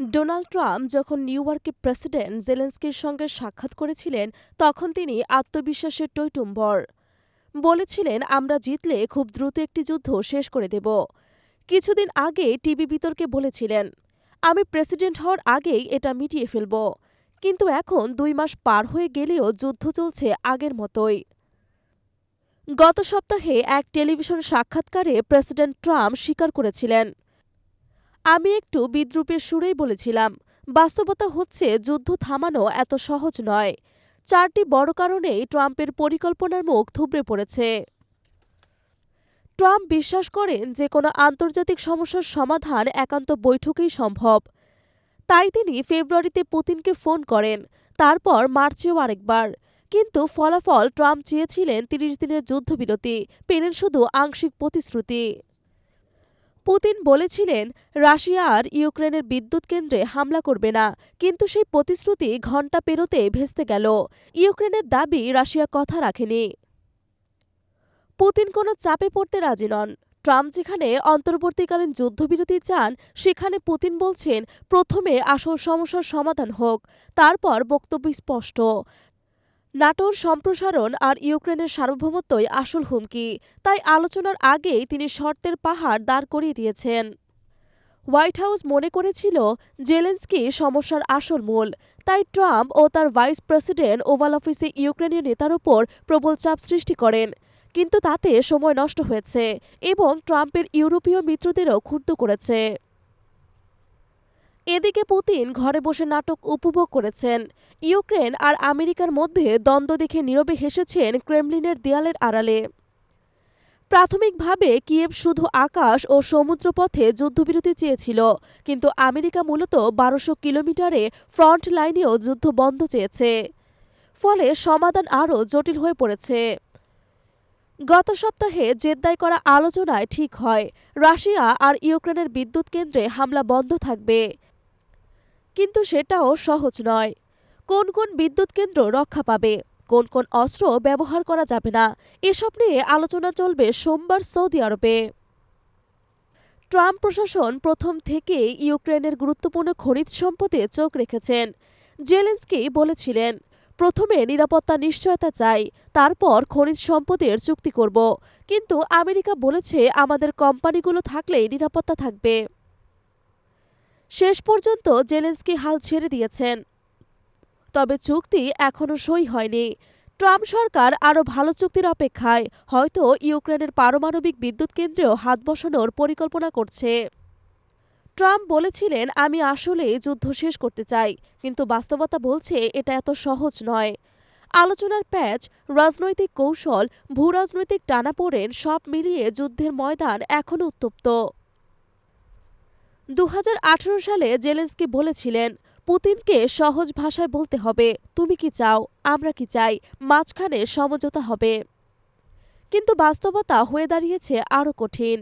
Donald Trump যখন New ইয়র্কে president জেলেন্সকির সঙ্গে সাক্ষাৎ করেছিলেন, তখন তিনি আত্মবিশ্বাসের টৈটুম্বর। বলেছিলেন, আমরা জিতলে খুব দ্রুত একটি যুদ্ধ শেষ করে দেব। কিছুদিন আগে টিভি বিতর্কে বলেছিলেন, আমি প্রেসিডেন্ট হওয়ার আগেই এটা মিটিয়ে ফেলব, কিন্তু এখন দুই মাস পার হয়ে গেলেও যুদ্ধ চলছে আগের মতোই। গত সপ্তাহে এক টেলিভিশন সাক্ষাৎকারে প্রেসিডেন্ট ট্রাম্প স্বীকার করেছিলেন আমি একটু বিদ্রুপের সুরেই বলেছিলাম, বাস্তবতা হচ্ছে যুদ্ধ থামানো এত সহজ নয়। চারটি বড় কারণেই ট্রাম্পের পরিকল্পনার মুখ থুবড়ে পড়েছে। ট্রাম্প বিশ্বাস করেন যে কোনো আন্তর্জাতিক সমস্যার সমাধান একান্ত বৈঠকেই সম্ভব। তাই তিনি ফেব্রুয়ারিতে পুতিনকে ফোন করেন, তারপর মার্চেও আরেকবার। কিন্তু ফলাফল ট্রাম্প চেয়েছিলেন তিরিশ দিনের যুদ্ধবিরতি, পেলেন শুধু আংশিক প্রতিশ্রুতি। পুতিন বলেছিলেন, রাশিয়া আর ইউক্রেনের বিদ্যুৎ কেন্দ্রে হামলা করবে না, কিন্তু সেই প্রতিশ্রুতি ঘণ্টা পেরোতে ভেস্তে গেল। ইউক্রেনের দাবি রাশিয়া কথা রাখেনি। পুতিন কোনো চাপে পড়তে রাজি নন। ট্রাম্প যেখানে অন্তর্বর্তীকালীন যুদ্ধবিরতি চান, সেখানে পুতিন বলছেন, প্রথমে আসল সমস্যার সমাধান হোক। তারপর বক্তব্য স্পষ্ট। নাটোর সম্প্রসারণ আর ইউক্রেনের সার্বভৌমত্বই আসল হুমকি। তাই আলোচনার আগেই তিনি শর্তের পাহাড় দাঁড় করিয়ে দিয়েছেন। হোয়াইট হাউস মনে করেছিল জেলেন্সকি সমস্যার আসল মূল। তাই ট্রাম্প ও তার ভাইস প্রেসিডেন্ট ওভাল অফিসে ইউক্রেনীয় নেতার ওপর প্রবল চাপ সৃষ্টি করেন। কিন্তু তাতে সময় নষ্ট হয়েছে এবং ট্রাম্পের ইউরোপীয় মিত্রদেরও ক্ষুব্ধ করেছে। এদিকে পুতিন ঘরে বসে নাটক উপভোগ করেছেন। ইউক্রেন আর আমেরিকার মধ্যে দ্বন্দ্ব দেখে নীরবে হেসেছেন ক্রেমলিনের দেয়ালের আড়ালে। প্রাথমিকভাবে কিয়েভ শুধু আকাশ ও সমুদ্রপথে যুদ্ধবিরতি চেয়েছিল, কিন্তু আমেরিকা মূলত বারোশো কিলোমিটারে ফ্রন্ট লাইনেও যুদ্ধ বন্ধ চেয়েছে। ফলে সমাধান আরও জটিল হয়ে পড়েছে। গত সপ্তাহে জেদ্দায় করা আলোচনায় ঠিক হয়, রাশিয়া আর ইউক্রেনের বিদ্যুৎ কেন্দ্রে হামলা বন্ধ থাকবে। কিন্তু সেটাও সহজ নয়। কোন কোন বিদ্যুৎ কেন্দ্র রক্ষা পাবে? কোন কোন অস্ত্র ব্যবহার করা যাবে না? এসব নিয়ে আলোচনা চলবে সোমবার সৌদি আরবে। ট্রাম্প প্রশাসন প্রথম থেকেই ইউক্রেনের গুরুত্বপূর্ণ খনিজ সম্পদে চোখ রেখেছেন। জেলেন্সকি বলেছিলেন, প্রথমে নিরাপত্তা নিশ্চয়তা চাই, তারপর খনিজ সম্পদের চুক্তি করব। কিন্তু আমেরিকা বলেছে আমাদের কোম্পানিগুলো থাকলেই নিরাপত্তা থাকবে। শেষ পর্যন্ত জেলেন্সকি হাল ছেড়ে দিয়েছেন। তবে চুক্তি এখনও সই হয়নি। ট্রাম্প সরকার আরও ভালো চুক্তির অপেক্ষায়, হয়তো ইউক্রেনের পারমাণবিক বিদ্যুৎ কেন্দ্রেও হাত বসানোর পরিকল্পনা করছে। ট্রাম্প বলেছিলেন, আমি আসলে যুদ্ধ শেষ করতে চাই, কিন্তু বাস্তবতা বলছে এটা এত সহজ নয়। আলোচনার প্যাচ, রাজনৈতিক কৌশল, ভূরাজনৈতিক টানাপোড়েন সব মিলিয়ে যুদ্ধের ময়দান এখনও উত্তপ্ত। দু হাজার আঠেরো সালে জেলেন্সকি বলেছিলেন, পুতিনকে সহজ ভাষায় বলতে হবে, তুমি কি চাও, আমরা কি চাই, মাঝখানে সমঝোতা হবে। কিন্তু বাস্তবতা হয়ে দাঁড়িয়েছে আরও কঠিন।